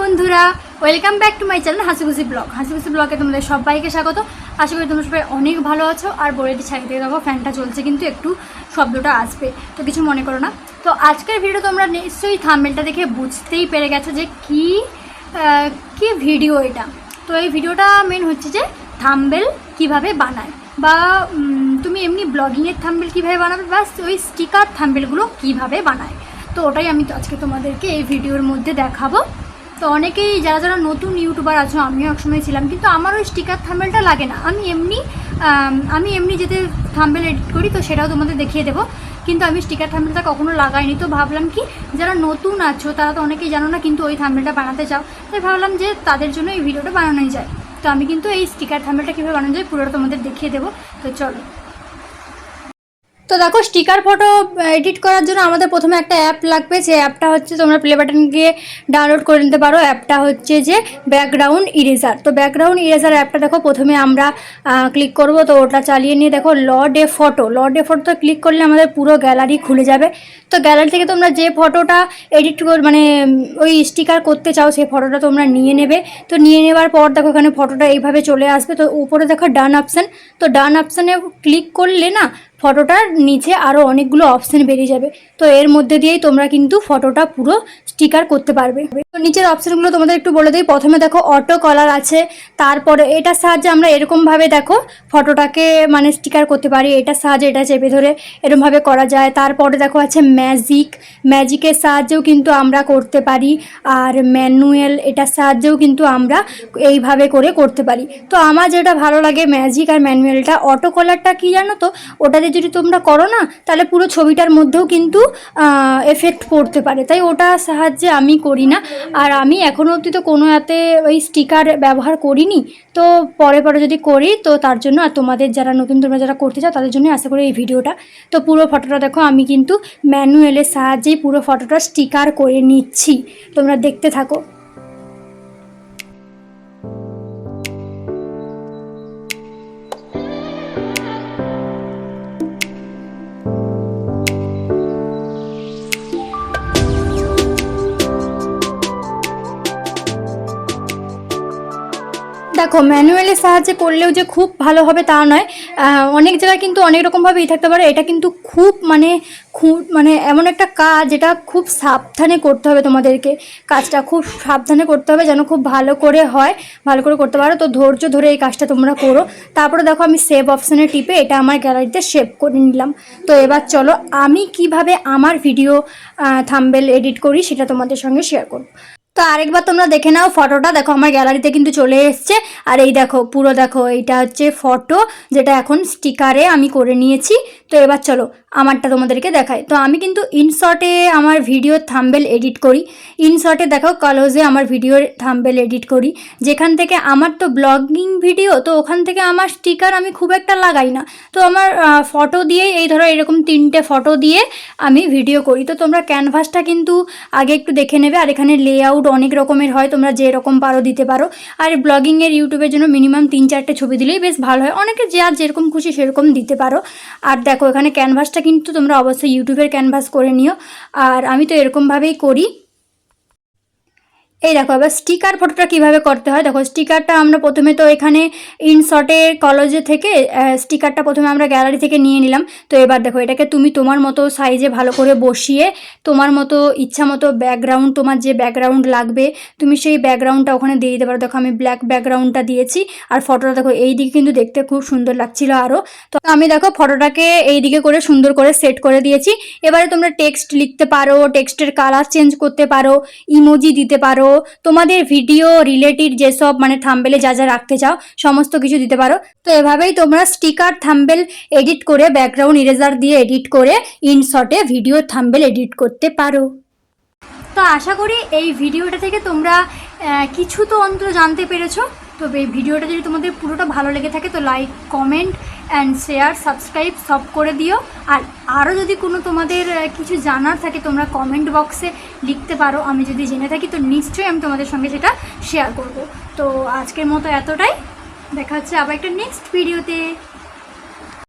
বন্ধুরা welcome back to my channel Hasikhushi blog. Hasikhushi ব্লগে তোমাদের সবাইকে স্বাগত। আশা করি তোমরা সবাই অনেক ভালো আছো, আর বলেটি ছাই দিয়ে দেখো ফ্যানটা চলছে কিন্তু একটু শব্দটা আসবে, তো কিছু মনে করো না। তো আজকের ভিডিও তোমরা নিশ্চয়ই থাম্বেলটা দেখে বুঝতেই পেরে গেছো যে কি কি ভিডিও এটা। তো এই ভিডিওটা মেন হচ্ছে যে থামবেল কীভাবে বানায়, বা তুমি এমনি ব্লগিংয়ের থাম্বেল কীভাবে বানাবে বা ওই স্টিকার থাম্বেলগুলো কীভাবে বানায়। তো ওটাই আমি আজকে তোমাদেরকে এই ভিডিওর মধ্যে দেখাবো। তো অনেকেই যারা যারা নতুন ইউটিউবার আছো, আমিও একসময় ছিলাম, কিন্তু আমার ওই স্টিকার থাম্বেলটা লাগে না। আমি এমনি আমি এমনি যেতে থাম্বেল এডিট করি, তো সেটাও তোমাদের দেখিয়ে দেবো। কিন্তু আমি স্টিকার থাম্বেলটা কখনো লাগাইনি, তো ভাবলাম কি, যারা নতুন আছো, তারা তো অনেকেই জানো না, কিন্তু ওই থাম্বেলটা বানাতে চাও। তাই ভাবলাম যে তাদের জন্য এই ভিডিওটা বানানোই যায়। তো আমি কিন্তু এই স্টিকার থাম্বেলটা কীভাবে বানানো যায়, পুরোটা তোমাদের দেখিয়ে দেবো। তো চলো। তো দেখো স্টিকার ফটো এডিট করার জন্য আমাদের প্রথমে একটা অ্যাপ লাগবে। যে অ্যাপটা হচ্ছে তোমরা প্লে বাটন গিয়ে ডাউনলোড করে নিতে পারো। অ্যাপটা হচ্ছে যে ব্যাকগ্রাউন্ড ইরেজার তো ব্যাকগ্রাউন্ড ইরেজার অ্যাপটা দেখো, প্রথমে আমরা ক্লিক করব। তো ওটা চালিয়ে নিয়ে দেখো load photo load ফটোতে ক্লিক করলে আমাদের পুরো গ্যালারি খুলে যাবে। তো গ্যালারি থেকে তোমরা যে ফটোটা এডিট মানে ওই স্টিকার করতে চাও, সেই ফটোটা তোমরা নিয়ে নেবে। তো নিয়ে নেবার পর দেখো, এখানে ফটোটা এইভাবে চলে আসবে। তো উপরে দেখো ডান অপশান তো ডান অপশানে ক্লিক করলে না ফটোটার নিচে আরও অনেকগুলো অপশান বেরিয়ে যাবে। তো এর মধ্যে দিয়েই তোমরা কিন্তু ফটোটা পুরো স্টিকার করতে পারবে। তো নিচের অপশানগুলো তোমাদের একটু বলে দিই। প্রথমে দেখো অটো কলার আছে। তারপরে এটার সাহায্যে আমরা এরকমভাবে দেখো, ফটোটাকে মানে স্টিকার করতে পারি। এটার সাহায্যে এটা চেপে ধরে এরকমভাবে করা যায়। তারপরে দেখো আছে ম্যাজিক ম্যাজিকের সাহায্যেও কিন্তু আমরা করতে পারি। আর ম্যানুয়াল এটার সাহায্যেও কিন্তু আমরা এইভাবে করে করতে পারি। তো আমার যেটা ভালো লাগে ম্যাজিক আর ম্যানুয়ালটা অটো কলারটা কি জানো তো? ওটাতে যদি তোমরা করো না, তাহলে পুরো ছবিটার মধ্যেও কিন্তু এফেক্ট পড়তে পারে। তাই ওটার সাহায্যে আমি করি না। আর আমি এখনও অবধি তো কোনো এতে ওই স্টিকার ব্যবহার করিনি। তো পরে পরে যদি করি, তো তার জন্য আর তোমাদের যারা নতুন, তোমরা যারা করতে চাও, তাদের জন্য আশা করি এই ভিডিওটা। তো পুরো ফটোটা দেখো, আমি কিন্তু ম্যানুয়ালের সাহায্যেই পুরো ফটোটা স্টিকার করে নিচ্ছি। তোমরা দেখতে থাকো। দেখো ম্যানুয়ালের সাহায্যে করলেও যে খুব ভালো হবে তা নয়। অনেক জায়গায় কিন্তু অনেক রকমভাবেই থাকতে পারে। এটা কিন্তু খুব মানে খুব মানে এমন একটা কাজ, যেটা খুব সাবধানে করতে হবে তোমাদেরকে। কাজটা খুব সাবধানে করতে হবে যেন খুব ভালো করে হয়, ভালো করে করতে পারো। তো ধৈর্য ধরে এই কাজটা তোমরা করো। তারপরে দেখো, আমি সেভ অপশানে টিপে এটা আমার গ্যালারিতে সেভ করে নিলাম। তো এবার চলো, আমি কীভাবে আমার ভিডিও থাম্বেল এডিট করি সেটা তোমাদের সঙ্গে শেয়ার করব। তো আরেকবার তোমরা দেখে নাও ফটোটা। দেখো, আমার গ্যালারিতে কিন্তু চলে এসছে। আর এই দেখো, পুরো দেখো, এইটা হচ্ছে ফটো, যেটা এখন স্টিকারে আমি করে নিয়েছি। তো এবার চলো আমারটা তোমাদেরকে দেখায়। তো আমি কিন্তু ইনশর্টে আমার ভিডিও থাম্বেল এডিট করি। ইনশর্টে দেখো কলোজে আমার ভিডিওর থাম্বেল এডিট করি। যেখান থেকে আমার তো ব্লগিং ভিডিও তো ওখান থেকে আমার স্টিকার আমি খুব একটা লাগাই না। তো আমার ফটো দিয়ে এই ধরো এরকম তিনটে ফটো দিয়ে আমি ভিডিও করি। তো তোমরা ক্যানভাসটা কিন্তু আগে একটু দেখে নেবে। আর এখানে লেআউট অনেক রকমের হয়, তোমরা যেরকম পারো দিতে পারো। আর ব্লগিংয়ের ইউটিউবের জন্য মিনিমাম তিন চারটে ছবি দিলেই বেশ ভালো হয়। অনেকে যে আর যেরকম খুশি সেরকম দিতে পারো। আর দেখো এখানে ক্যানভাসটা কিন্তু তোমরা অবশ্যই ইউটিউবের ক্যানভাস করে নিও। আর আমি তো এরকমভাবেই করি। এই দেখো, এবার স্টিকার ফটোটা কীভাবে করতে হয়? দেখো স্টিকারটা আমরা প্রথমে তো এখানে ইনশর্টের কলেজে থেকে স্টিকারটা প্রথমে আমরা গ্যালারি থেকে নিয়ে নিলাম। তো এবার দেখো, এটাকে তুমি তোমার মতো সাইজে ভালো করে বসিয়ে, তোমার মতো ইচ্ছা মতো ব্যাকগ্রাউন্ড তোমার যে ব্যাকগ্রাউন্ড লাগবে, তুমি সেই ব্যাকগ্রাউন্ডটা ওখানে দিয়ে দিতে পারো। দেখো, আমি ব্ল্যাক ব্যাকগ্রাউন্ডটা দিয়েছি, আর ফটোটা দেখো, এই দিকে কিন্তু দেখতে খুব সুন্দর লাগছিল আরও তো আমি দেখো ফটোটাকে এই দিকে করে সুন্দর করে সেট করে দিয়েছি। এবারে তোমরা টেক্সট লিখতে পারো টেক্সটের কালার চেঞ্জ করতে পারো ইমোজি দিতে পারো তোমাদের ভিডিও রিলেটেড যেসব মানে থাম্বেলে যা যা রাখতে চাও, সমস্ত কিছু দিতে পারো। তো এভাবেই তোমরা স্টিকার থাম্বেল এডিট করে ব্যাকগ্রাউন্ড ইরেজার দিয়ে এডিট করে ইনশর্টে ভিডিও থাম্বেল এডিট করতে পারো। তো আশা করি এই ভিডিওটা থেকে তোমরা কিছু তো অন্তত জানতে পেরেছ। তো এই ভিডিওটা যদি তোমাদের পুরোটা ভালো লেগে থাকে, তো like comment and share subscribe সব করে দিও। আর আরও যদি কোনো তোমাদের কিছু জানার থাকে, তোমরা কমেন্ট বক্সে লিখতে পারো, আমি যদি জেনে থাকি, তো নিশ্চয়ই আমি তোমাদের সঙ্গে সেটা শেয়ার করব। তো আজকের মতো এতটাই। দেখা হচ্ছে আবার একটা নেক্সট ভিডিওতে